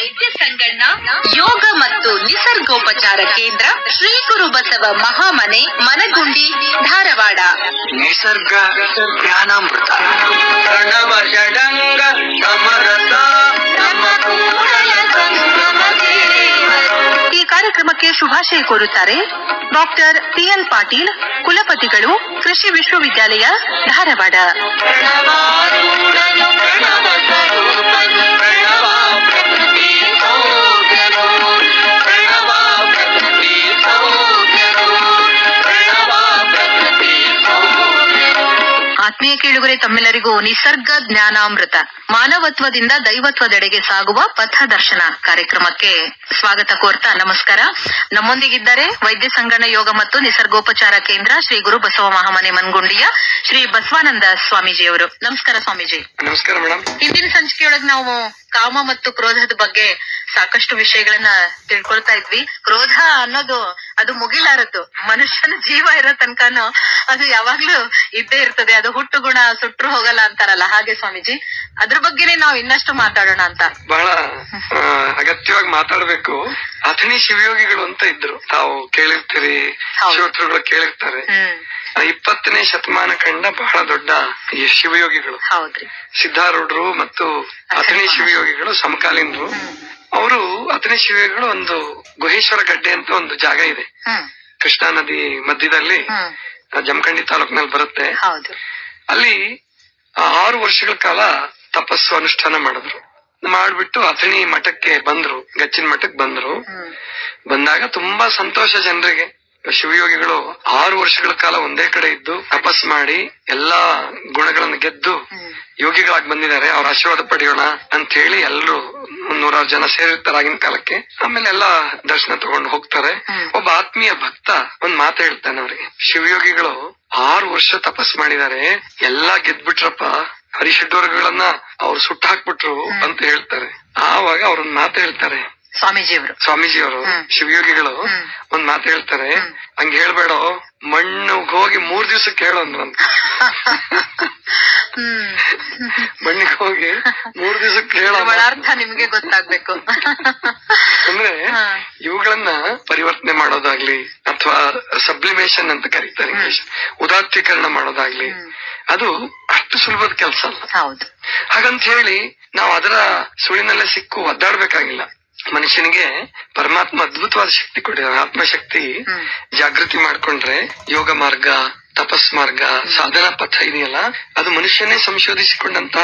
ವೈದ್ಯ ಸಂಗಣ್ಣ ಯೋಗ ಮತ್ತು ನಿಸರ್ಗೋಪಚಾರ ಕೇಂದ್ರ ಶ್ರೀ ಗುರು ಬಸವ ಮಹಾಮನೆ ಮನಗುಂಡಿ ಧಾರವಾಡ. ನಿಸರ್ಗ ಜ್ಞಾನಾಮೃತ. ಪ್ರಣವ ಷಡಂಗ ಸಮರಸ. ನಮ್ಮ ಕೂಡಲ ಈ ಕಾರ್ಯಕ್ರಮಕ್ಕೆ ಶುಭಾಶಯ ಕೋರುತ್ತಾರೆ ಡಾಕ್ಟರ್ ಪಿಎಲ್ ಪಾಟೀಲ್ ಕುಲಪತಿಗಳು ಕೃಷಿ ವಿಶ್ವವಿದ್ಯಾಲಯ ಧಾರವಾಡ. ಆತ್ಮೀಯ ಕೇಳುಗರೆ ತಮ್ಮೆಲ್ಲರಿಗೂ ನಿಸರ್ಗ ಜ್ಞಾನಾಮೃತ ಮಾನವತ್ವದಿಂದ ದೈವತ್ವದೆಡೆಗೆ ಸಾಗುವ ಪಥದರ್ಶನ ಕಾರ್ಯಕ್ರಮಕ್ಕೆ ಸ್ವಾಗತ ಕೋರ್ತಾ ನಮಸ್ಕಾರ. ನಮ್ಮೊಂದಿಗಿದ್ದಾರೆ ವೈದ್ಯ ಸಂಗಣ ಯೋಗ ಮತ್ತು ನಿಸರ್ಗೋಪಚಾರ ಕೇಂದ್ರ ಶ್ರೀ ಗುರು ಬಸವ ಮಹಾಮನೆ ಮನ್ಗುಂಡಿಯ ಶ್ರೀ ಬಸವಾನಂದ ಸ್ವಾಮೀಜಿಯವರು. ನಮಸ್ಕಾರ ಸ್ವಾಮೀಜಿ. ನಮಸ್ಕಾರ ಮೇಡಮ್ ಹಿಂದಿನ ಸಂಚಿಕೆಯೊಳಗೆ ನಾವು ಕಾಮ ಮತ್ತು ಕ್ರೋಧದ ಬಗ್ಗೆ ಸಾಕಷ್ಟು ವಿಷಯಗಳನ್ನ ತಿಳ್ಕೊಳ್ತಾ ಇದ್ವಿ. ಕ್ರೋಧ ಅನ್ನೋದು ಅದು ಮುಗಿಲಾರದ್ದು ಮನುಷ್ಯನ ಜೀವ ಇರೋ ತನಕನು ಅದು ಯಾವಾಗ್ಲೂ ಇದ್ದೇ ಇರ್ತದೆ. ಅದು ಹುಟ್ಟು ಗುಣ ಸುಟ್ರು ಹೋಗಲ್ಲ ಅಂತಾರಲ್ಲ. ಹಾಗೆ ಸ್ವಾಮೀಜಿ? ಅದ್ರ ಬಗ್ಗೆನೇ ನಾವು ಇನ್ನಷ್ಟು ಮಾತಾಡೋಣ ಅಂತ. ಬಹಳ ಅಗತ್ಯವಾಗಿ ಮಾತಾಡ್ಬೇಕು. ಅಥಣಿ ಶಿವಯೋಗಿಗಳು ಅಂತ ಇದ್ರು. ತಾವು ಕೇಳಿರ್ತೀರಿ. ಶ್ರೋತೃಗಳು ಕೇಳಿರ್ತಾರೆ. ಇಪ್ಪತ್ತನೇ ಶತಮಾನ ಕಂಡ ಬಹಳ ದೊಡ್ಡ ಈ ಶಿವಯೋಗಿಗಳು. ಹೌದ್ರಿ. ಸಿದ್ಧಾರೂಢರು ಮತ್ತು ಅಥಣಿ ಶಿವಯೋಗಿಗಳು ಸಮಕಾಲೀನರು. ಅವರು ಅಥಣಿ ಶಿವಗಳು ಒಂದು ಗುಹೇಶ್ವರ ಗಡ್ಡೆ ಅಂತ ಒಂದು ಜಾಗ ಇದೆ. ಕೃಷ್ಣಾ ನದಿ ಮಧ್ಯದಲ್ಲಿ ಜಮಖಂಡಿ ತಾಲೂಕಿನಲ್ಲಿ ಬರುತ್ತೆ. ಅಲ್ಲಿ ಆರು ವರ್ಷಗಳ ಕಾಲ ತಪಸ್ಸು ಅನುಷ್ಠಾನ ಮಾಡಿದ್ರು. ಮಾಡ್ಬಿಟ್ಟು ಅಥಣಿ ಮಠಕ್ಕೆ ಬಂದ್ರು ಗಚ್ಚಿನ ಮಠಕ್ಕೆ ಬಂದ್ರು. ಬಂದಾಗ ತುಂಬಾ ಸಂತೋಷ ಜನರಿಗೆ. ಶಿವಯೋಗಿಗಳು ಆರು ವರ್ಷಗಳ ಕಾಲ ಒಂದೇ ಕಡೆ ಇದ್ದು ತಪಸ್ ಮಾಡಿ ಎಲ್ಲಾ ಗುಣಗಳನ್ನು ಗೆದ್ದು ಯೋಗಿಗಳಾಗಿ ಬಂದಿದ್ದಾರೆ. ಅವ್ರ ಆಶೀರ್ವಾದ ಪಡೆಯೋಣ ಅಂತ ಹೇಳಿ ಎಲ್ಲರೂ ನೂರಾರು ಜನ ಸೇರಿರ್ತಾರೆ ಆಗಿನ ಕಾಲಕ್ಕೆ. ಆಮೇಲೆ ಎಲ್ಲಾ ದರ್ಶನ ತಗೊಂಡು ಹೋಗ್ತಾರೆ. ಒಬ್ಬ ಆತ್ಮೀಯ ಭಕ್ತ ಒಂದ್ ಮಾತು ಹೇಳ್ತಾನೆ ಅವ್ರಿಗೆ. ಶಿವಯೋಗಿಗಳು ಆರು ವರ್ಷ ತಪಸ್ ಮಾಡಿದ್ದಾರೆ. ಎಲ್ಲಾ ಗೆದ್ಬಿಟ್ರಪ್ಪ ಹರಿಷಡ್ವರ್ಗಗಳನ್ನ ಅವ್ರು ಸುಟ್ಟು ಹಾಕ್ಬಿಟ್ರು ಅಂತ ಹೇಳ್ತಾರೆ. ಆವಾಗ ಅವ್ರೊಂದ್ ಮಾತು ಹೇಳ್ತಾರೆ. ಸ್ವಾಮೀಜಿಯವರು. ಸ್ವಾಮೀಜಿಯವರು. ಶಿವಯೋಗಿಗಳು. ಒಂದ್ ಮಾತು ಹೇಳ್ತಾರೆ. ಹಂಗ ಹೇಳ್ಬೇಡ ಮಣ್ಣು ಹೋಗಿ ಮೂರ್ ದಿವಸ ಕೇಳೋ ಅಂದ್ರಂತ ಹ್ಮ್. ಮಣ್ಣಿಗೆ ಹೋಗಿ ಮೂರ್ ದಿವಸ ಹೇಳು. ಒಳಾರ್ಥ ನಿಮ್ಗೆ ಗೊತ್ತಾಗ್ಬೇಕು. ಅಂದ್ರೆ. ಇವುಗಳನ್ನ ಪರಿವರ್ತನೆ ಮಾಡೋದಾಗ್ಲಿ ಅಥವಾ ಸಬ್ಲಿಮೇಷನ್ ಅಂತ ಕರೀತಾರೆ ಇಂಗ್ಲಿಷ್. ಉದಾತ್ತೀಕರಣ ಮಾಡೋದಾಗ್ಲಿ. ಅದು ಅಷ್ಟು ಸುಲಭದ ಕೆಲಸ ಅಲ್ಲ. ಹೌದು. ಹಾಗಂತ ಹೇಳಿ ನಾವು ಅದರ ಸುಳಿನಲ್ಲೇ ಸಿಕ್ಕು ಒದ್ದಾಡ್ಬೇಕಾಗಿಲ್ಲ. ಮನುಷ್ಯನಿಗೆ ಪರಮಾತ್ಮ ಅದ್ಭುತವಾದ ಶಕ್ತಿ ಕೊಟ್ಟಿದ್ದಾನೆ ಆತ್ಮಶಕ್ತಿ. ಜಾಗೃತಿ ಮಾಡ್ಕೊಂಡ್ರೆ ಯೋಗ ಮಾರ್ಗ ತಪಸ್ ಮಾರ್ಗ ಸಾಧನಾ ಪಥ ಇದೆಯಲ್ಲ ಅದು ಮನುಷ್ಯನೇ ಸಂಶೋಧಿಸಿಕೊಂಡಂತ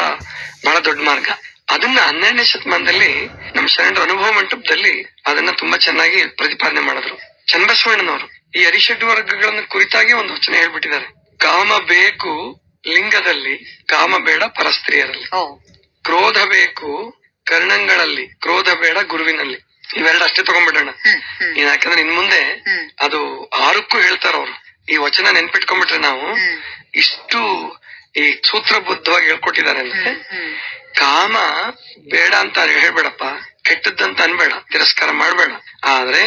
ಬಹಳ ದೊಡ್ಡ ಮಾರ್ಗ. ಅದನ್ನ ಹನ್ನೆರಡನೇ ಶತಮಾನದಲ್ಲಿ ನಮ್ಮ ಶರಣರ ಅನುಭವ ಮಂಟಪದಲ್ಲಿ ಅದನ್ನ ತುಂಬಾ ಚೆನ್ನಾಗಿ ಪ್ರತಿಪಾದನೆ ಮಾಡಿದ್ರು. ಚನ್ನಬಸವಣ್ಣನವರು ಈ ಅರಿಷಡ್ ವರ್ಗಗಳನ್ನ ಕುರಿತಾಗಿ ಒಂದು ವಚನ ಹೇಳ್ಬಿಟ್ಟಿದ್ದಾರೆ. ಕಾಮ ಬೇಕು ಲಿಂಗದಲ್ಲಿ ಕಾಮ ಬೇಡ ಪರಸ್ತ್ರೀಯರಲ್ಲಿ. ಕ್ರೋಧ ಬೇಕು ಕರ್ಣಂಗಳಲ್ಲಿ ಕ್ರೋಧ ಬೇಡ ಗುರುವಿನಲ್ಲಿ. ಇವೆರಡು ಅಷ್ಟೇ ತಗೊಂಡ್ಬಿಡೋಣ. ನೀನ್ ಯಾಕಂದ್ರೆ ಇನ್ ಮುಂದೆ ಅದು ಆರಕ್ಕೂ ಹೇಳ್ತಾರ ಅವ್ರು. ಈ ವಚನ ನೆನ್ಪಿಟ್ಕೊಂಡ್ಬಿಟ್ರೆ ನಾವು ಇಷ್ಟು ಈ ಸೂತ್ರಬದ್ಧವಾಗಿ ಹೇಳ್ಕೊಟ್ಟಿದ್ದಾರೆ ಅಂದ್ರೆ ಕಾಮ ಬೇಡ ಅಂತ ಹೇಳ್ಬೇಡಪ್ಪ ಕೆಟ್ಟದ್ದಂತ ಅನ್ಬೇಡ ತಿರಸ್ಕಾರ ಮಾಡ್ಬೇಡ. ಆದ್ರೆ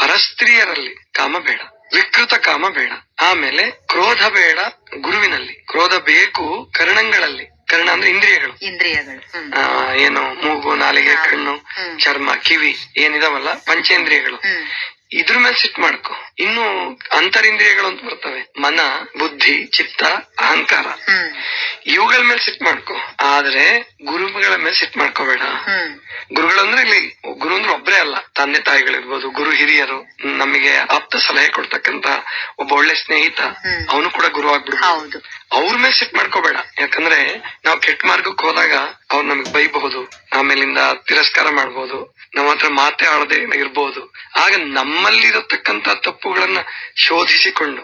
ಪರಸ್ತ್ರೀಯರಲ್ಲಿ ಕಾಮ ಬೇಡ ವಿಕೃತ ಕಾಮ ಬೇಡ. ಆಮೇಲೆ ಕ್ರೋಧ ಬೇಡ ಗುರುವಿನಲ್ಲಿ. ಕ್ರೋಧ ಬೇಕು ಕರ್ಣಂಗಳಲ್ಲಿ. ಕರ್ಣ ಅಂದ್ರೆ ಇಂದ್ರಿಯಗಳು. ಇಂದ್ರಿಯಗಳು. ಹ್ಮ್. ಆ, ಏನು ಮೂಗು ನಾಲಿಗೆ ಕಣ್ಣು ಹ್ಮ್. ಚರ್ಮ ಕಿವಿ ಏನಿದಾವಲ್ಲ ಪಂಚೇಂದ್ರಿಯಗಳು. ಹ್ಮ್. ಇದ್ರ ಮೇಲೆ ಸಿಟ್ ಮಾಡ್ಕೊ. ಇನ್ನು ಅಂತರಿಂದ್ರಿಯಗಳು ಅಂತ ಬರ್ತವೆ. ಮನ ಬುದ್ಧಿ ಚಿತ್ತ ಅಹಂಕಾರ. ಹ್ಮ್. ಇವುಗಳ ಮೇಲೆ ಸಿಟ್ ಮಾಡ್ಕೊ. ಆದ್ರೆ ಗುರುಗಳ ಮೇಲೆ ಸಿಟ್ ಮಾಡ್ಕೋಬೇಡ. ಹ್ಮ್. ಗುರುಗಳಂದ್ರೆ ಇಲ್ಲಿ ಗುರು ಅಂದ್ರೆ ಒಬ್ಬರೇ ಅಲ್ಲ. ತಂದೆ ತಾಯಿಗಳಿರ್ಬೋದು ಗುರು ಹಿರಿಯರು ನಮಗೆ ಆಪ್ತ ಸಲಹೆ ಕೊಡ್ತಕ್ಕಂತ ಒಬ್ಬ ಒಳ್ಳೆ ಸ್ನೇಹಿತ. ಹ್ಮ್. ಅವನು ಕೂಡ ಗುರು ಆಗ್ಬಿಡ್ಬೋದು. ಹೌದು. ಅವ್ರ ಮೇಲೆ ಸಿಟ್ ಮಾಡ್ಕೋಬೇಡ. ಯಾಕಂದ್ರೆ ನಾವು ಕೆಟ್ಟ ಮಾರ್ಗಕ್ಕೆ ಹೋದಾಗ ಅವ್ರು ನಮಗ್ ಬೈಬಹುದು ಆಮೇಲಿಂದ ತಿರಸ್ಕಾರ ಮಾಡ್ಬೋದು ನಮ್ಮ ಹತ್ರ ಮಾತೆ ಆಡದೆ ಇರ್ಬೋದು ಆಗ ನಮ್ಮಲ್ಲಿರತಕ್ಕಂತ ತಪ್ಪುಗಳನ್ನ ಶೋಧಿಸಿಕೊಂಡು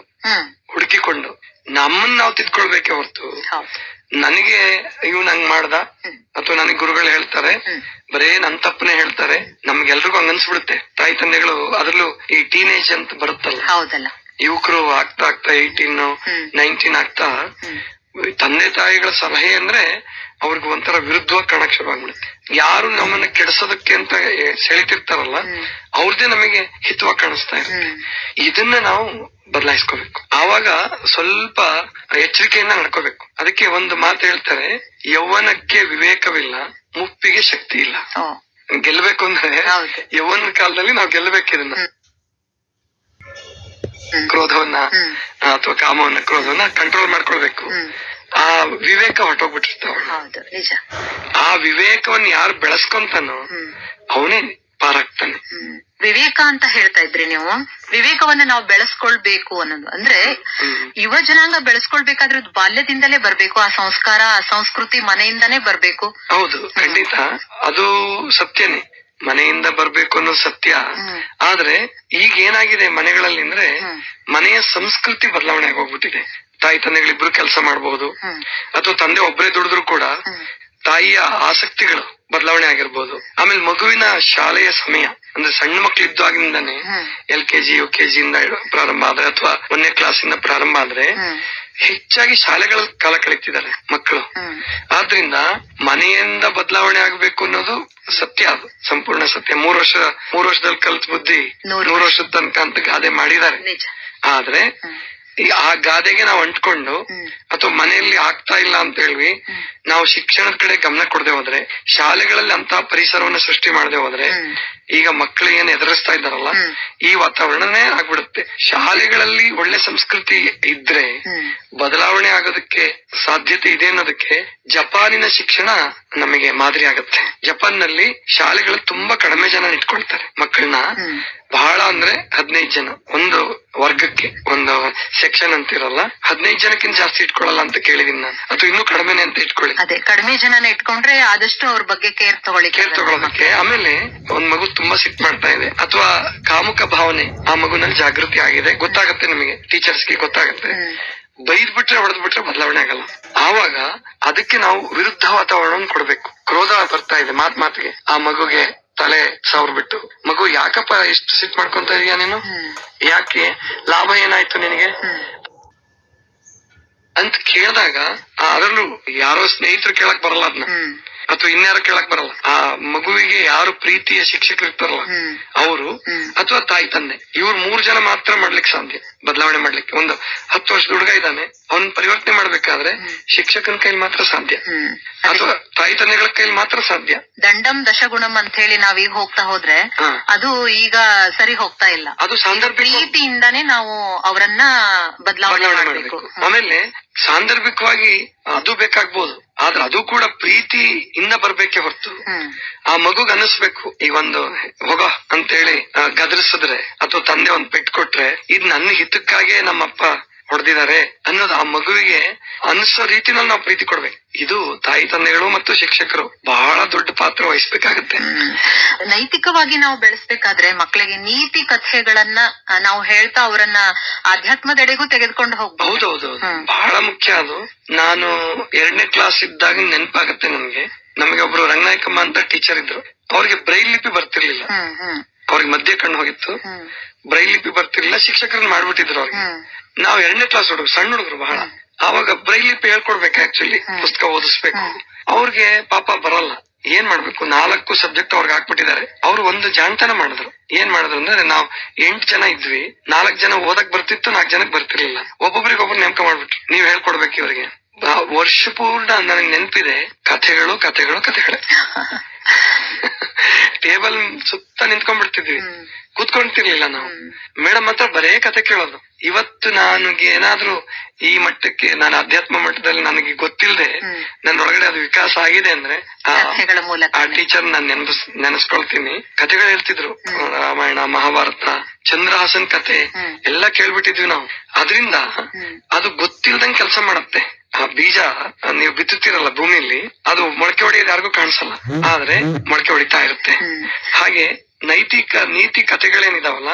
ಹುಡುಕಿಕೊಂಡು ನಮ್ಮನ್ನ ನಾವು ತಿದ್ಕೊಳ್ಬೇಕೆ ಹೊರತು ನನಗೆ ಇವ್ ಹಂಗ್ ಮಾಡ್ದ ಅಥವಾ ನನಗೆ ಗುರುಗಳು ಹೇಳ್ತಾರೆ ಬರೇ ನನ್ ತಪ್ಪನೆ ಹೇಳ್ತಾರೆ ನಮ್ಗೆಲ್ರಿಗೂ ಹಂಗನ್ಸ್ಬಿಡುತ್ತೆ ತಾಯಿ ತಂದೆಗಳು ಅದ್ರಲ್ಲೂ ಈ ಟೀನೇಜ್ ಅಂತ ಬರುತ್ತಲ್ಲ. ಹೌದಲ್ಲ. ಯುವಕರು ಆಗ್ತಾ ಆಗ್ತಾ ಏಯ್ಟೀನ್ ನೈನ್ಟೀನ್ ಆಗ್ತಾ. ತಂದೆ ತಾಯಿಗಳ ಸಲಹೆ ಅಂದ್ರೆ ಅವ್ರಿಗೆ ಒಂಥರ ವಿರುದ್ಧವಾಗಿ ಕಾಣಕ್ ಶುರು ಆಗ್ಬಿಡುತ್ತೆ. ಯಾರು ನಮ್ಮನ್ನ ಕೆಡಿಸೋದಕ್ಕೆ ಅಂತ ಸೆಳಿತಿರ್ತಾರಲ್ಲ ಅವ್ರದೇ ನಮಗೆ ಹಿತವಾಗಿ ಕಾಣಿಸ್ತಾ ಇರುತ್ತೆ. ಇದನ್ನ ನಾವು ಬದಲಾಯಿಸ್ಕೋಬೇಕು. ಆವಾಗ ಸ್ವಲ್ಪ ಎಚ್ಚರಿಕೆಯಿಂದ ನಡ್ಕೋಬೇಕು. ಅದಕ್ಕೆ ಒಂದು ಮಾತು ಹೇಳ್ತಾರೆ ಯೌವನಕ್ಕೆ ವಿವೇಕವಿಲ್ಲ ಮುಪ್ಪಿಗೆ ಶಕ್ತಿ ಇಲ್ಲ. ಗೆಲ್ಬೇಕು ಗೆಲ್ಲಬೇಕು ಅಂದ್ರೆ. ಯೌವನ ಕಾಲದಲ್ಲಿ ನಾವು ಗೆಲ್ಲಬೇಕು ಇದನ್ನ. ಹ್ಮ್. ಹ್ಮ್. ಕ್ರೋಧವನ್ನ ಅಥವಾ ಕಾಮವನ್ನ ಕ್ರೋಧವನ್ನ ಕಂಟ್ರೋಲ್ ಮಾಡ್ಕೊಳ್ಬೇಕು. ಆ ವಿವೇಕ ಹೊಟ್ಟೋಗ್ಬಿಟ್ಟಿರ್ತಾವ ಆ ವಿವೇಕವನ್ನ ಯಾರು ಬೆಳೆಸ್ಕೊಂತಾನೋ ಅವನೇ ಪಾರಾಗ್ತಾನೆ. ವಿವೇಕ ಅಂತ ಹೇಳ್ತಾ ಇದ್ರಿ ನೀವು? ವಿವೇಕವನ್ನ ನಾವು ಬೆಳೆಸ್ಕೊಳ್ಬೇಕು ಅನ್ನೋದು. ಅಂದ್ರೆ. ಯುವ ಜನಾಂಗ ಬೆಳೆಸ್ಕೊಳ್ಬೇಕಾದ್ರೆ ಬಾಲ್ಯದಿಂದಲೇ ಬರ್ಬೇಕು ಆ ಸಂಸ್ಕಾರ ಆ ಸಂಸ್ಕೃತಿ ಮನೆಯಿಂದಾನೇ ಬರ್ಬೇಕು. ಹೌದು ಖಂಡಿತ. ಅದು ಸತ್ಯನೇ. ಮನೆಯಿಂದ ಬರ್ಬೇಕು ಅನ್ನೋ ಸತ್ಯ. ಆದ್ರೆ ಈಗ ಏನಾಗಿದೆ ಮನೆಗಳಲ್ಲಿ ಅಂದ್ರೆ ಮನೆಯ ಸಂಸ್ಕೃತಿ ಬದಲಾವಣೆ ಆಗೋಗ್ಬಿಟ್ಟಿದೆ. ತಾಯಿ ತಂದೆಗಳಿಬ್ರು ಕೆಲಸ ಮಾಡಬಹುದು ಅಥವಾ ತಂದೆ ಒಬ್ಬರೇ ದುಡಿದ್ರು ಕೂಡ ತಾಯಿಯ ಆಸಕ್ತಿಗಳು ಬದಲಾವಣೆ ಆಗಿರ್ಬೋದು. ಆಮೇಲೆ ಮಗುವಿನ ಶಾಲೆಯ ಸಮಯ ಅಂದ್ರೆ ಸಣ್ಣ ಮಕ್ಳು ಇದ್ದಾಗಿಂದಾನೆ L K G U K G ಇಂದ ಪ್ರಾರಂಭ ಆದ್ರೆ ಅಥವಾ ಒಂದನೇ ಕ್ಲಾಸಿಂದ ಪ್ರಾರಂಭ ಆದ್ರೆ. ಹೆಚ್ಚಾಗಿ ಶಾಲೆಗಳಲ್ಲಿ ಕಾಲ ಕಳೀತಿದ್ದಾರೆ ಮಕ್ಕಳು. ಆದ್ರಿಂದ ಮನೆಯಿಂದ ಬದಲಾವಣೆ ಆಗ್ಬೇಕು ಅನ್ನೋದು ಸತ್ಯ ಅದು ಸಂಪೂರ್ಣ ಸತ್ಯ. ಮೂರ್ ವರ್ಷ ಮೂರ್ ವರ್ಷದಲ್ಲಿ ಕಲ್ತ್ ಬುದ್ಧಿ ನೂರು ವರ್ಷದ ತನಕ ಅಂತ ಗಾದೆ ಮಾಡಿದ್ದಾರೆ. ಆದ್ರೆ ಈ ಆ ಗಾದೆಗೆ ನಾವು ಅಂಟ್ಕೊಂಡು ಅಥವಾ ಮನೆಯಲ್ಲಿ ಆಗ್ತಾ ಇಲ್ಲ ಅಂತ ಹೇಳಿ ನಾವು ಶಿಕ್ಷಣದ ಕಡೆ ಗಮನ ಕೊಡದೆ ಹೋದ್ರೆ ಶಾಲೆಗಳಲ್ಲಿ ಅಂತ ಪರಿಸರವನ್ನು ಸೃಷ್ಟಿ ಮಾಡದೆ ಹೋದ್ರೆ ಈಗ ಮಕ್ಕಳು ಏನ್ ಎದುರಿಸ್ತಾ ಇದ್ದಾರಲ್ಲ ಈ ವಾತಾವರಣನೇ ಆಗ್ಬಿಡುತ್ತೆ. ಶಾಲೆಗಳಲ್ಲಿ ಒಳ್ಳೆ ಸಂಸ್ಕೃತಿ ಇದ್ರೆ ಬದಲಾವಣೆ ಆಗೋದಕ್ಕೆ ಸಾಧ್ಯತೆ ಇದೆ ಅನ್ನೋದಕ್ಕೆ ಜಪಾನಿನ ಶಿಕ್ಷಣ ನಮಗೆ ಮಾದರಿ ಆಗುತ್ತೆ. ಜಪಾನ್ನಲ್ಲಿ ಶಾಲೆಗಳು ತುಂಬಾ ಕಡಿಮೆ ಜನ ಇಟ್ಕೊಳ್ತಾರೆ. ಮಕ್ಕಳನ್ನ ಬಹಳ ಅಂದ್ರೆ ಹದಿನೈದು ಜನ. ಒಂದು ವರ್ಗಕ್ಕೆ ಒಂದು ಸೆಕ್ಷನ್ ಅಂತಿರಲ್ಲ ಹದಿನೈದು ಜನಕ್ಕಿಂತ ಜಾಸ್ತಿ ಇಟ್ಕೊಳ್ಳಲ್ಲ ಅಂತ ಕೇಳಿದೀನಿ ನಾನು. ಅಥವಾ ಇನ್ನೂ ಕಡಿಮೆನೆ ಅಂತ ಇಟ್ಕೊಳ್ಳಿ. ಅದೇ ಕಡಿಮೆ ಜನನ ಇಟ್ಕೊಂಡ್ರೆ ಆದಷ್ಟು ಅವ್ರ ಬಗ್ಗೆ ಕೇರ್ ತಗೊಳ್ಳಿಕ್ಕೆ ಕೇರ್ ತಗೊಳ್ಳೋದಕ್ಕೆ ಆಮೇಲೆ ಒಂದ್ ಮಗು ತುಂಬಾ ಸಿಟ್ ಮಾಡ್ತಾ ಇದೆ. ಅಥವಾ ಕಾಮುಕ ಭಾವನೆ ಆ ಮಗುನಲ್ಲಿ ಜಾಗೃತಿ ಆಗಿದೆ. ಗೊತ್ತಾಗತ್ತೆ ನಿಮಗೆ. ಟೀಚರ್ಸ್ಗೆ ಗೊತ್ತಾಗತ್ತೆ. ಬೈದ್ ಬಿಟ್ರೆ ಹೊಡೆದ್ ಬಿಟ್ರೆ ಬದಲಾವಣೆ ಆಗಲ್ಲ. ಆವಾಗ ಅದಕ್ಕೆ ನಾವು ವಿರುದ್ಧ ವಾತಾವರಣವನ್ನು ಕೊಡ್ಬೇಕು. ಕ್ರೋಧ ಬರ್ತಾ ಇದೆ ಮಾತ್ ಮಾತಿಗೆ. ಆ ಮಗುಗೆ ತಲೆ ಸವರ್ ಬಿಟ್ಟು ಮಗು ಯಾಕಪ್ಪ ಇಷ್ಟು ಸಿಟ್ ಮಾಡ್ಕೊಂತ ಇದೀಯ ನೀನು? ಯಾಕೆ? ಲಾಭ ಏನಾಯ್ತು ನಿನಗೆ. ಅಂತ ಕೇಳಿದಾಗ ಅದರಲ್ಲೂ ಯಾರೋ ಸ್ನೇಹಿತರು ಕೇಳಕ್ ಬರಲ್ಲ ಅದನ್ನ. ಅಥವಾ ಇನ್ಯಾರು ಕೇಳಕ್ ಬರಲ್ಲ. ಆ ಮಗುವಿಗೆ ಯಾರು ಪ್ರೀತಿಯ ಶಿಕ್ಷಕರು ಇರ್ತಾರಲ್ಲ. ಅವರು ಅಥವಾ ತಾಯಿ ತಂದೆ ಇವ್ರು ಮೂರ್ ಜನ ಮಾತ್ರ ಮಾಡ್ಲಿಕ್ಕೆ ಸಾಧ್ಯ ಬದಲಾವಣೆ ಮಾಡ್ಲಿಕ್ಕೆ. ಒಂದು ಹತ್ತು ವರ್ಷದ ಹುಡುಗ ಇದ್ದಾನೆ ಅವ್ನ್ ಪರಿವರ್ತನೆ ಮಾಡ್ಬೇಕಾದ್ರೆ ಶಿಕ್ಷಕನ ಕೈಲಿ ಮಾತ್ರ ಸಾಧ್ಯ. ಅಥವಾ ತಾಯಿ ತಂದೆಗಳ ಕೈಲಿ ಮಾತ್ರ ಸಾಧ್ಯ. ದಂಡಂ ದಶಗುಣಂ ಅಂತ ಹೇಳಿ ನಾವೀಗ ಹೋಗ್ತಾ ಹೋದ್ರೆ ಅದು ಈಗ ಸರಿ ಹೋಗ್ತಾ ಇಲ್ಲ. ಅದು ಪ್ರೀತಿಯಿಂದಾನೇ ನಾವು ಅವರನ್ನ ಬದಲಾವಣೆ ಮಾಡಬೇಕು. ಆಮೇಲೆ ಸಾಂದರ್ಭಿಕವಾಗಿ ಅದು ಬೇಕಾಗ್ಬೋದು. ಆದ್ರೆ ಅದು ಕೂಡ ಪ್ರೀತಿಯಿಂದ ಬರ್ಬೇಕೆ ಹೊರತು. ಆ ಮಗುಗ್ ಅನಿಸ್ಬೇಕು ಈ ಒಂದು ಹೋಗೋ ಅಂತೇಳಿ ಗದರಿಸಿದ್ರೆ ಅಥವಾ ತಂದೆ ಒಂದ್ ಪೆಟ್ ಕೊಟ್ರೆ ಇದ್ ನನ್ನ ಹಿತಕ್ಕಾಗೆ ನಮ್ಮಪ್ಪ ಹೊಡೆದಿದ್ದಾರೆ ಅನ್ನೋದು ಆ ಮಗುವಿಗೆ ಅನ್ಸೋ ರೀತಿನಲ್ಲಿ ನಾವು ಪ್ರೀತಿ ಕೊಡ್ಬೇಕು. ಇದು ತಾಯಿ ತಂದೆಗಳು ಮತ್ತು ಶಿಕ್ಷಕರು ಬಹಳ ದೊಡ್ಡ ಪಾತ್ರ ವಹಿಸ್ಬೇಕಾಗತ್ತೆ. ನೈತಿಕವಾಗಿ ನಾವು ಬೆಳೆಸ್ಬೇಕಾದ್ರೆ ಮಕ್ಕಳಿಗೆ ನೀತಿ ಕಥೆಗಳನ್ನ ನಾವು ಹೇಳ್ತಾ ಅವರನ್ನ ಆಧ್ಯಾತ್ಮದೆಡೆಗೂ ತೆಗೆದುಕೊಂಡು ಹೋಗ್ಬೋದು ಹೌದು ಹ್ಮ್. ಬಹಳ ಮುಖ್ಯ ಅದು. ನಾನು ಎರಡನೇ ಕ್ಲಾಸ್ ಇದ್ದಾಗ ನೆನಪಾಗತ್ತೆ ನಮ್ಗೆ. ನಮಗೆ ಒಬ್ರು ರಂಗನಾಯಕಮ್ಮ ಅಂತ ಟೀಚರ್ ಇದ್ರು. ಅವ್ರಿಗೆ ಬ್ರೈಲ್ ಲಿಪಿ ಬರ್ತಿರ್ಲಿಲ್ಲ. ಅವ್ರಿಗೆ ಮಧ್ಯೆ ಕಣ್ಣು ಹೋಗಿತ್ತು. ಬ್ರೈಲ್ ಲಿಪಿ ಬರ್ತಿರ್ಲಿಲ್ಲ. ಶಿಕ್ಷಕರನ್ನ ಮಾಡ್ಬಿಟ್ಟಿದ್ರು ಅವ್ರಿಗೆ. ನಾವ್ ಎರಡನೇ ಕ್ಲಾಸ್ ಹುಡುಗ ಸಣ್ಣ ಹುಡುಗರು ಬಹಳ. ಅವಾಗ ಬ್ರೈಲಿ ಹೇಳ್ಕೊಡ್ಬೇಕು ಆಕ್ಚುಲಿ ಪುಸ್ತಕ ಓದಿಸ್ಬೇಕು. ಅವ್ರಿಗೆ ಪಾಪ ಬರಲ್ಲ. ಏನ್ ಮಾಡ್ಬೇಕು? ನಾಲ್ಕು ಸಬ್ಜೆಕ್ಟ್ ಅವ್ರಿಗೆ ಹಾಕ್ಬಿಟ್ಟಿದ್ದಾರೆ. ಅವ್ರು ಒಂದು ಜಾಣತನ ಮಾಡಿದ್ರು. ಏನ್ ಮಾಡಿದ್ರು ಅಂದ್ರೆ ನಾವ್ ಎಂಟ್ ಜನ ಇದ್ವಿ. ನಾಲ್ಕ್ ಜನ ಓದಕ್ ಬರ್ತಿತ್ತು ನಾಲ್ಕ್ ಜನಕ್ ಬರ್ತಿರ್ಲಿಲ್ಲ. ಒಬ್ಬೊಬ್ರಿಗೊಬ್ರು ನೇಮಕ ಮಾಡ್ಬಿಟ್ರು. ನೀವ್ ಹೇಳ್ಕೊಡ್ಬೇಕು ಇವ್ರಿಗೆ. ವರ್ಷ ಪೂರ್ಣ ನನಗೆ ನೆನಪಿದೆ. ಕಥೆಗಳು ಕಥೆಗಳು ಕಥೆಗಳೇ. ಟೇಬಲ್ ಸುತ್ತ ನಿಂತ್ಕೊಂಡ್ಬಿಡ್ತಿದ್ವಿ. ಕೂತ್ಕೊಂಡ್ತಿರ್ಲಿಲ್ಲ ಕೂತ್ಕೊಂತಿರ್ಲಿಲ್ಲ ನಾವು. ಮೇಡಮ್ ಹತ್ರ ಬರೇ ಕತೆ ಕೇಳೋದು. ಇವತ್ತು ನನಗೆ ಏನಾದ್ರೂ ಈ ಮಟ್ಟಕ್ಕೆ ನಾನು ಅಧ್ಯಾತ್ಮ ಮಟ್ಟದಲ್ಲಿ ನನಗೆ ಗೊತ್ತಿಲ್ಲದೆ ನನ್ನೊಳಗಡೆ ಅದು ವಿಕಾಸ ಆಗಿದೆ ಅಂದ್ರೆ ಆ ಟೀಚರ್ ನಾನು ನೆನಪಿಸ್ ನೆನೆಸ್ಕೊಳ್ತೀನಿ. ಕತೆಗಳು ಹೇಳ್ತಿದ್ರು ರಾಮಾಯಣ ಮಹಾಭಾರತ ಚಂದ್ರಹಾಸನ್ ಕತೆ ಎಲ್ಲಾ ಎಲ್ಲ ಕೇಳ್ಬಿಟ್ಟಿದ್ವಿ ನಾವು. ಅದರಿಂದ ಅದು ಗೊತ್ತಿಲ್ದಂಗ್ ಕೆಲಸ ಮಾಡತ್ತೆ. ಆ ಬೀಜ ನೀವು ಬಿತ್ತುತ್ತೀರಲ್ಲ ಭೂಮಿಯಲ್ಲಿ ಅದು ಮೊಳಕೆ ಹೊಡೆಯೋದು ಯಾರಿಗೂ ಕಾಣಿಸಲ್ಲ. ಆದ್ರೆ ಮೊಳಕೆ ಹೊಡಿತಾ ಇರುತ್ತೆ. ಹಾಗೆ ನೈತಿಕ ನೀತಿ ಕಥೆಗಳೇನಿದಾವಲ್ಲ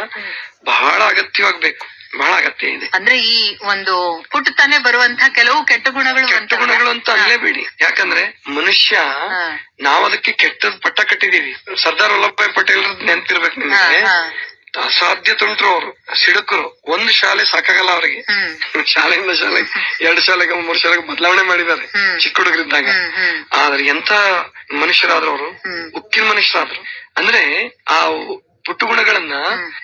ಬಹಳ ಅಗತ್ಯವಾಗಬೇಕು. ಬಹಳ ಅಗತ್ಯ ಇದೆ. ಅಂದ್ರೆ ಈ ಒಂದು ಪುಟ್ಟತಾನೆ ಬರುವಂತಹ ಕೆಲವು ಕೆಟ್ಟ ಗುಣಗಳು ಕೆಟ್ಟ? ಗುಣಗಳು ಅಂತ ಅನ್ಲೇಬೇಡಿ. ಯಾಕಂದ್ರೆ ಮನುಷ್ಯ ನಾವದಕ್ಕೆ ನಾವ್ ಅದಕ್ಕೆ ಕೆಟ್ಟದ್ ಪಟ್ಟ ಕಟ್ಟಿದೀವಿ. ಸರ್ದಾರ್ ವಲ್ಲಭಭಾಯ್ ಪಟೇಲ್ ನೆನ್ಪಿರ್ಬೇಕು ನಿಮಗೆ. ಅಸಾಧ್ಯ ತುಂಟ್ರು ಅವರು. ಸಿಡುಕರು. ಒಂದು ಶಾಲೆ ಸಾಕಾಗಲ್ಲ ಅವರಿಗೆ. ಶಾಲೆಯಿಂದ ಶಾಲೆ ಎರಡು ಶಾಲೆಗೆ ಮೂರು ಶಾಲೆಗೆ ಬದಲಾವಣೆ ಮಾಡಿದ್ದಾರೆ. ಚಿಕ್ಕ ಹುಡುಗರಿದ್ದಾಗ. ಆದ್ರೆ ಎಂತ ಮನುಷ್ಯರಾದ್ರು ಅವರು. ಉಕ್ಕಿನ ಮನುಷ್ಯರಾದ್ರು. ಅಂದ್ರೆ ಆ ಹುಟ್ಟು ಗುಣಗಳನ್ನ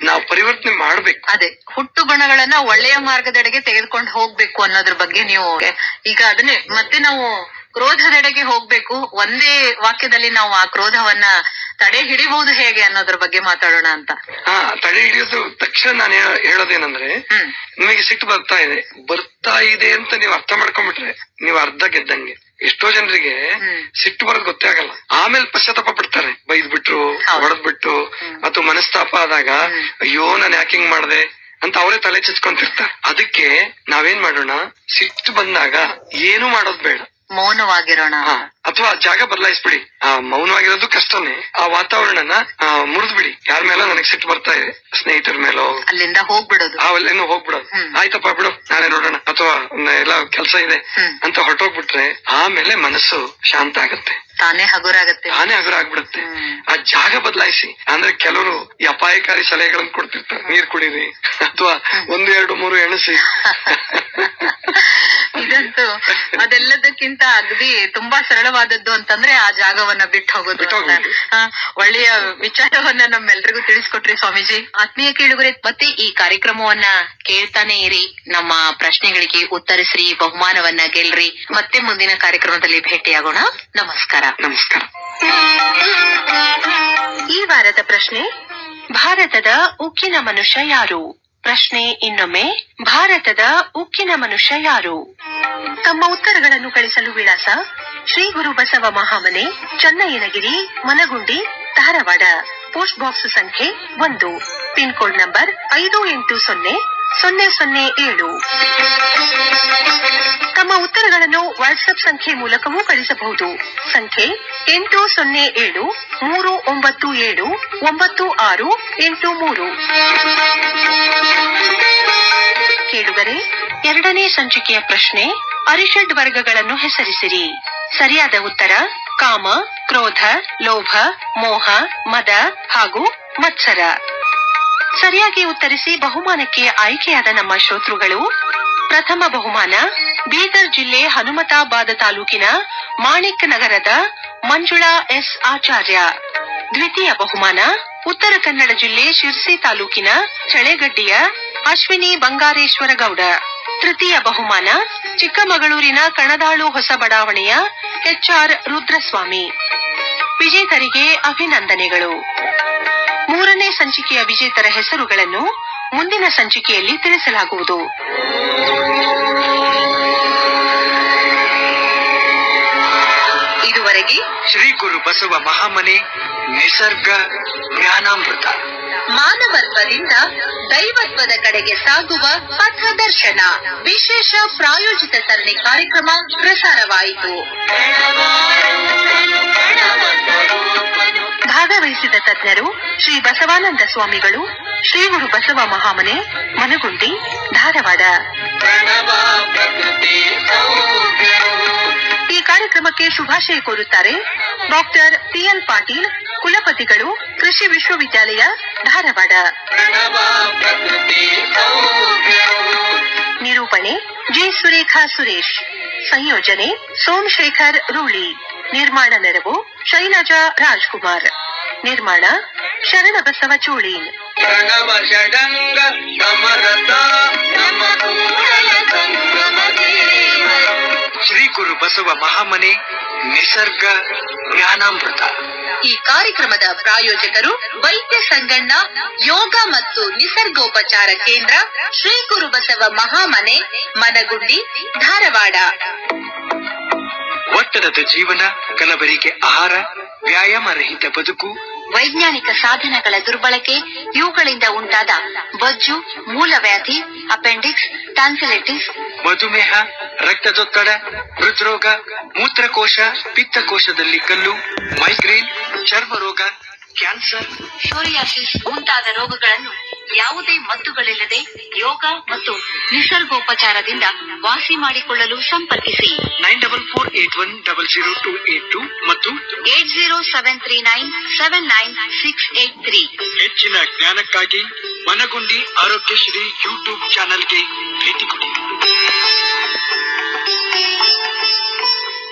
ನಾವು ಪರಿವರ್ತನೆ ಮಾಡ್ಬೇಕು. ಅದೇ. ಹುಟ್ಟು ಗುಣಗಳನ್ನ ಒಳ್ಳೆಯ ಮಾರ್ಗದೆಡೆಗೆ ತೆಗೆದುಕೊಂಡು ಹೋಗ್ಬೇಕು ಅನ್ನೋದ್ರ ಬಗ್ಗೆ ನೀವು ಈಗ ಅದನ್ನೇ. ಮತ್ತೆ ನಾವು ಕ್ರೋಧದೆಡೆಗೆ ಹೋಗ್ಬೇಕು. ಒಂದೇ ವಾಕ್ಯದಲ್ಲಿ ನಾವು ಆ ಕ್ರೋಧವನ್ನ ತಡೆ ಹಿಡಿಬಹುದು ಹೇಗೆ ಅನ್ನೋದ್ರ ಬಗ್ಗೆ ಮಾತಾಡೋಣ ಅಂತ. ಹಾ ತಡೆ ಹಿಡಿಯೋದು ತಕ್ಷಣ ನಾನು ಹೇಳ- ಹೇಳೋದೇನಂದ್ರೆ ನಿಮಗೆ ಸಿಟ್ಟು ಬರ್ತಾ ಇದೆ. ಬರ್ತಾ ಇದೆ ಅಂತ ನೀವು ಅರ್ಥ ಮಾಡ್ಕೊಂಡ್ಬಿಟ್ರೆ ನೀವು ಅರ್ಧ ಗೆದ್ದಂಗೆ. ಎಷ್ಟೋ ಜನರಿಗೆ. ಸಿಟ್ಟು ಬರೋದು ಗೊತ್ತೇ ಆಗಲ್ಲ. ಆಮೇಲೆ ಪಶ್ಚಾತ್ತಾಪ ಪಡ್ತಾರೆ. ಬೈದ್ ಬಿಟ್ರು. ಹೊಡೆದ್ ಬಿಟ್ಟು ಅಥವಾ ಮನಸ್ತಾಪ ಆದಾಗ ಅಯ್ಯೋ ನಾನು ಯಾಕಿಂಗ್ ಮಾಡಿದೆ ಅಂತ ಅವರೇ ತಲೆ ಚಚ್ಕೊಂತಿರ್ತಾರೆ. ಅದಕ್ಕೆ ನಾವೇನ್ ಮಾಡೋಣ? ಸಿಟ್ಟು ಬಂದಾಗ ಏನು ಮಾಡೋದ್ ಬೇಡ. ಮೌನವಾಗಿರೋಣ. ಹಾ. ಅಥವಾ ಜಾಗ ಬದಲಾಯಿಸ್ಬಿಡಿ. ಆ ಮೌನವಾಗಿರೋದು ಕಷ್ಟನೇ. ಆ ವಾತಾವರಣನ ಮುರಿದ್ಬಿಡಿ. ಯಾರ ಮೇಲೋ ನನಗೆ ಸಿಟ್ಟು ಬರ್ತಾ ಇದೆ ಸ್ನೇಹಿತರ ಮೇಲೋ. ಅಲ್ಲಿಂದ ಹೋಗ್ಬಿಡೋದು. ಅವಲ್ಲೇನು ಹೋಗ್ಬಿಡೋದು. ಆಯ್ತಪ್ಪ ಬಿಡು. ನಾಳೆ ನೋಡೋಣ. ಅಥವಾ ಎಲ್ಲ ಕೆಲಸ ಇದೆ. ಅಂತ ಹೊರಟೋಗ್ಬಿಟ್ರೆ ಆಮೇಲೆ ಮನಸ್ಸು ಶಾಂತ ಆಗತ್ತೆ. ತಾನೇ ಹಗುರಾಗತ್ತೆ. ತಾನೇ ಹಗುರ ಆಗ್ಬಿಡುತ್ತೆ ಆ ಜಾಗ ಬದಲಾಯಿಸಿ ಅಂದ್ರೆ ಕೆಲವರು ಈ ಅಪಾಯಕಾರಿ ಸಲಹೆಗಳನ್ನು ಕೊಡ್ತಿರ್ತಾರೆ. ನೀರ್ ಕುಡೀರಿ. ಅಥವಾ ಒಂದು ಎರಡು ಮೂರು ಎಣಸಿ. ಇದಂತೂ ಅದೆಲ್ಲದಕ್ಕಿಂತ ಅಗದಿ ತುಂಬಾ ಸರಳವಾದದ್ದು ಅಂತಂದ್ರೆ ಆ ಜಾಗವನ್ನ ಬಿಟ್ಟು ಹೋಗೋದು ಒಳ್ಳೆಯ ವಿಚಾರವನ್ನ ನಮ್ಮೆಲ್ರಿಗೂ ತಿಳಿಸ್ಕೊಟ್ರಿ ಸ್ವಾಮೀಜಿ. ಆತ್ಮೀಯ ಕೇಳುಗರೆ ಮತ್ತೆ ಈ ಕಾರ್ಯಕ್ರಮವನ್ನ ಕೇಳ್ತಾನೆ ಇರಿ. ನಮ್ಮ ಪ್ರಶ್ನೆಗಳಿಗೆ ಉತ್ತರಿಸ್ರಿ ಬಹುಮಾನವನ್ನ ಗೆಲ್ರಿ. ಮತ್ತೆ ಮುಂದಿನ ಕಾರ್ಯಕ್ರಮದಲ್ಲಿ ಭೇಟಿಯಾಗೋಣ. ನಮಸ್ಕಾರ. ನಮಸ್ಕಾರ. ಈ ವಾರದ ಪ್ರಶ್ನೆ ಭಾರತದ ಉಕ್ಕಿನ ಮನುಷ್ಯ ಯಾರು? ಪ್ರಶ್ನೆ ಇನ್ನೊಮ್ಮೆ. ಭಾರತದ ಉಕ್ಕಿನ ಮನುಷ್ಯ ಯಾರು? ತಮ್ಮ ಉತ್ತರಗಳನ್ನು ಕಳಿಸಲು ವಿಳಾಸ. ಶ್ರೀ ಗುರು ಬಸವ ಮಹಾಮನೆ, ಚನ್ನಯ್ಯನಗಿರಿ, ಮನಗುಂಡಿ, ಧಾರವಾಡ. ಪೋಸ್ಟ್ ಬಾಕ್ಸ್ ಸಂಖ್ಯೆ ಒಂದು. ಪಿನ್ ಕೋಡ್ ನಂಬರ್ ಐದು ಎಂಟು ಸೊನ್ನೆ. ಸೊನ್ನೆ ಸೊನ್ನೆ ಏಳು. ತಮ್ಮ ಉತ್ತರಗಳನ್ನು ವಾಟ್ಸ್ಆಪ್ ಸಂಖ್ಯೆ ಮೂಲಕವೂ ಕಳಿಸಬಹುದು. ಸಂಖ್ಯೆ ಎಂಟು ಸೊನ್ನೆ ಏಳು, ಮೂರು ಒಂಬತ್ತು ಏಳು, ಒಂಬತ್ತು ಆರು ಎಂಟು ಮೂರು. ಕೇಳುಗರೆ, ಎರಡನೇ ಸಂಚಿಕೆಯ ಪ್ರಶ್ನೆ, ಅರಿಷಡ್ ವರ್ಗಗಳನ್ನು ಹೆಸರಿಸಿರಿ. ಸರಿಯಾದ ಉತ್ತರ, ಕಾಮ, ಕ್ರೋಧ, ಲೋಭ, ಮೋಹ, ಮದ ಹಾಗೂ ಮತ್ಸರ. ಸರಿಯಾಗಿ ಉತ್ತರಿಸಿ ಬಹುಮಾನಕ್ಕೆ ಆಯ್ಕೆಯಾದ ನಮ್ಮ ಶ್ರೋತೃಗಳು, ಪ್ರಥಮ ಬಹುಮಾನ, ಬೀದರ್ ಜಿಲ್ಲೆ ಹನುಮತಾಬಾದ ತಾಲೂಕಿನ ಮಾಣಿಕ್ ನಗರದ ಮಂಜುಳಾ ಎಸ್ ಆಚಾರ್ಯ. ದ್ವಿತೀಯ ಬಹುಮಾನ, ಉತ್ತರ ಕನ್ನಡ ಜಿಲ್ಲೆ ಶಿರ್ಸಿ ತಾಲೂಕಿನ ಚಳೆಗಡ್ಡಿಯ ಅಶ್ವಿನಿ ಬಂಗಾರೇಶ್ವರ ಗೌಡ. ತೃತೀಯ ಬಹುಮಾನ, ಚಿಕ್ಕಮಗಳೂರಿನ ಕಣದಾಳು ಹೊಸ ಬಡಾವಣೆಯ ಎಚ್ಆರ್ ರುದ್ರಸ್ವಾಮಿ. ವಿಜೇತರಿಗೆ ಅಭಿನಂದನೆಗಳು. ಮೂರನೇ ಸಂಚಿಕೆಯ ವಿಜೇತರ ಹೆಸರುಗಳನ್ನು ಮುಂದಿನ ಸಂಚಿಕೆಯಲ್ಲಿ ತಿಳಿಸಲಾಗುವುದು. ಇದುವರೆಗೆ ಶ್ರೀ ಗುರು ಬಸವ ಮಹಾಮನೆ ನಿಸರ್ಗ ಜ್ಞಾನಾಮೃತ. ಮಾನವತ್ವದಿಂದ ದೈವತ್ವದ ಕಡೆಗೆ ಸಾಗುವ ಪಥದರ್ಶನ ವಿಶೇಷ ಪ್ರಾಯೋಜಿತ ಸರಣಿ ಕಾರ್ಯಕ್ರಮ ಪ್ರಸಾರವಾಯಿತು. ಭಾಗವಹಿಸಿದ ತಜ್ಞರು ಶ್ರೀ ಬಸವಾನಂದ ಸ್ವಾಮಿಗಳು, ಶ್ರೀ ಗುರು ಬಸವ ಮಹಾಮನೆ ಮನಗುಂಡಿ ಧಾರವಾಡ. ಈ ಕಾರ್ಯಕ್ರಮಕ್ಕೆ ಶುಭಾಶಯ ಕೋರುತ್ತಾರೆ ಡಾಕ್ಟರ್ ಪಿಎಲ್ ಪಾಟೀಲ್, ಕುಲಪತಿಗಳು, ಕೃಷಿ ವಿಶ್ವವಿದ್ಯಾಲಯ, ಧಾರವಾಡ. ನಿರೂಪಣೆ ಜಿ ಸುರೇಖಾ ಸುರೇಶ್. ಸಂಯೋಜನೆ ಸೋಮಶೇಖರ್ ರೂಳಿ. ನಿರ್ಮಾಣ ನೆರವು ಶೈಲಜಾ ರಾಜ್ಕುಮಾರ್. ನಿರ್ಮಾಣ ಶರಣಬಸವ ಚೋಳೀನ್. ಪ್ರಣವ ಷಡಂಗ ಸಮರತ ಶ್ರೀ ಗುರು ಬಸವ ಮಹಾಮನೆ ನಿಸರ್ಗ ಜ್ಞಾನಾಮೃತ. ಈ ಕಾರ್ಯಕ್ರಮದ ಪ್ರಾಯೋಜಕರು ವೈದ್ಯ ಸಂಗಣ್ಣ ಯೋಗ ಮತ್ತು ನಿಸರ್ಗೋಪಚಾರ ಕೇಂದ್ರ ಶ್ರೀ ಗುರು ಬಸವ ಮಹಾಮನೆ ಮನಗುಂಡಿ ಧಾರವಾಡ. ಒತ್ತಡದ ಜೀವನ ಕಲಬರಿಕೆ ಆಹಾರ ವ್ಯಾಯಾಮ ರಹಿತ ಬದುಕು ವೈಜ್ಞಾನಿಕ ಸಾಧನಗಳ ದುರ್ಬಳಕೆ ಇವುಗಳಿಂದ ಉಂಟಾದ ಬೊಜ್ಜು ಮೂಲವ್ಯಾಧಿ ಅಪೆಂಡಿಕ್ಸ್ ಟಾನ್ಸಿಲಿಟಿಸ್ ಮಧುಮೇಹ ರಕ್ತದೊತ್ತಡ ಹೃದ್ರೋಗ ಮೂತ್ರಕೋಶ ಪಿತ್ತಕೋಶದಲ್ಲಿ ಕಲ್ಲು ಮೈಗ್ರೇನ್ ಚರ್ಮ ರೋಗ ಕ್ಯಾನ್ಸರ್ ಸೋರಿಯಾಸಿಸ್ ಮುಂತಾದ ರೋಗಗಳನ್ನು ಯಾವುದೇ ಮದ್ದುಗಳಿಲ್ಲದೆ ಯೋಗ ಮತ್ತು ನಿಸರ್ಗೋಪಚಾರದಿಂದ ವಾಸಿ ಮಾಡಿಕೊಳ್ಳಲು ಸಂಪರ್ಕಿಸಿ. Nine double four eight one double zero two eight two ಮತ್ತು eight zero seven three nine seven nine six eight three. ಹೆಚ್ಚಿನ ಜ್ಞಾನಕ್ಕಾಗಿ ಮನಗುಂಡಿ ಆರೋಗ್ಯಶ್ರೀ ಯೂಟ್ಯೂಬ್ ಚಾನೆಲ್ಗೆ ಭೇಟಿ ಕೊಡಿ.